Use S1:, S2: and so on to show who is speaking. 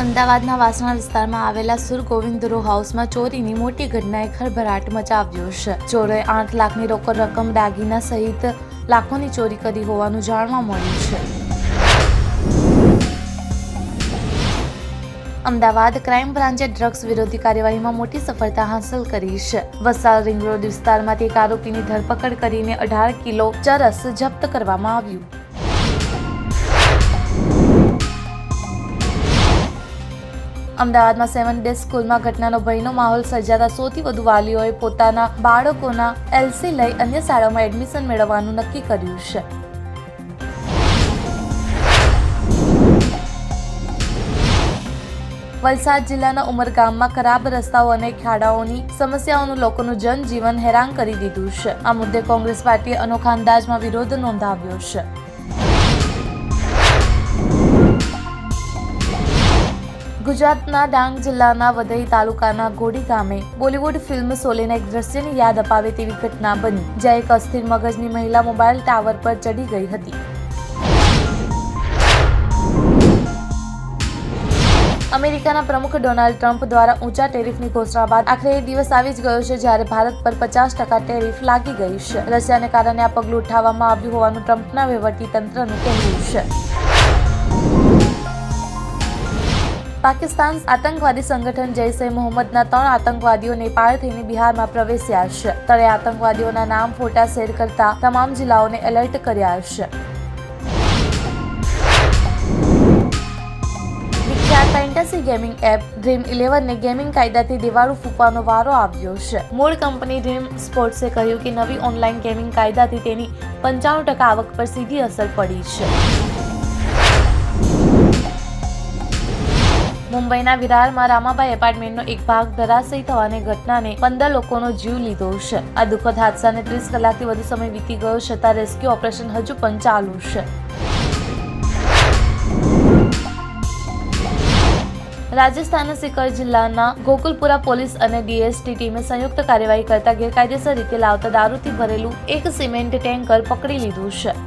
S1: અમદાવાદના વાસણા વિસ્તારમાં આવેલા સુર ગોવિંદ રો હાઉસમાં ચોરીની મોટી ઘટનાએ ખળભળાટ મચાવ્યો છે. ચોરોએ આઠ લાખની રોકડ રકમ દાગીના સહિત લાખોની ચોરી કરી હોવાનું જાણવા મળ્યું છે. અમદાવાદ ક્રાઇમ બ્રાન્ચે ડ્રગ્સ વિરોધી કાર્યવાહીમાં મોટી સફળતા હાંસલ કરી છે. વસાલ રિંગ રોડ વિસ્તારમાંથી એક આરોપીની ધરપકડ કરીને અઢાર કિલો ચરસ જપ્ત કરવામાં આવ્યું. અમદાવાદમાં સેવન ડે સ્કૂલમાં ઘટનાનો ભયનો માહોલ સર્જાતા સૌથી વધુ વાલીઓએ પોતાના બાળકોના એલસી લઈ અન્ય શાળામાં એડમિશન મેળવવાનું નક્કી કર્યું છે. વલસાડ જિલ્લાના ઉમરગામમાં ખરાબ રસ્તાઓ અને ખાડાઓની સમસ્યાઓનું લોકોનું જનજીવન હેરાન કરી દીધું છે. આ મુદ્દે કોંગ્રેસ પાર્ટીએ અનોખા અંદાજમાં વિરોધ નોંધાવ્યો છે. ગુજરાતના ડાંગ જિલ્લાના વધઈ તાલુકાના ઘોડી ગામે બોલિવૂડ ફિલ્મ સોલેના એક દ્રશ્યની યાદ અપાવે તેવી ઘટના બની, જ્યાં એક અસ્થિર મગજની મહિલા મોબાઈલ ટાવર પર ચડી ગઈ હતી. અમેરિકાના પ્રમુખ ડોનાલ્ડ ટ્રમ્પ દ્વારા ઊંચા ટેરિફની ઘોષણા બાદ આખરે એ દિવસ આવી જ ગયો છે જ્યારે ભારત પર પચાસ ટકા ટેરિફ લાગી ગઈ છે. રશિયાને કારણે આ પગલું ઉઠાવવામાં આવ્યું હોવાનું ટ્રમ્પના વહીવટી તંત્રનું કહેવું છે. પાકિસ્તાન આતંકવાદી સંગઠન જૈશ મોહમ્મદના ત્રણ આતંકવાદીઓ નેપાળ થઈને બિહારમાં પ્રવેશ્યા છે. તળે આતંકવાદીઓના નામ ફોટા શેર કરતા તમામ જિલ્લાઓને એલર્ટ કર્યા છે. ફેન્ટસી ગેમિંગ એપ ડ્રીમ ઇલેવનને ગેમિંગ કાયદાથી દિવાળું ફૂંકવાનો વારો આવ્યો છે. મૂળ કંપની ડ્રીમ સ્પોર્ટ્સે કહ્યું કે નવી ઓનલાઈન ગેમિંગ કાયદાથી તેની પંચાણું ટકા આવક પર સીધી અસર પડી છે. મુંબઈના વિરારમાં રામાબાઈ એપાર્ટમેન્ટનો એક ભાગ ધરાશયી થવાની ઘટનાને પંદર લોકોનો જીવ લીધો છે. આ દુઃખદ હાદસાને ત્રીસ કલાકથી વધુ સમય વીતી ગયો છતાં રેસ્ક્યુ ઓપરેશન હજુ પણ ચાલુ છે. રાજસ્થાનના સિકર જિલ્લાના ગોકુલપુરા પોલીસ અને ડીએસટી ટીમે સંયુક્ત કાર્યવાહી કરતા ગેરકાયદેસર રીતે લાવતા દારૂથી ભરેલું એક સિમેન્ટ ટેન્કર પકડી લીધું છે.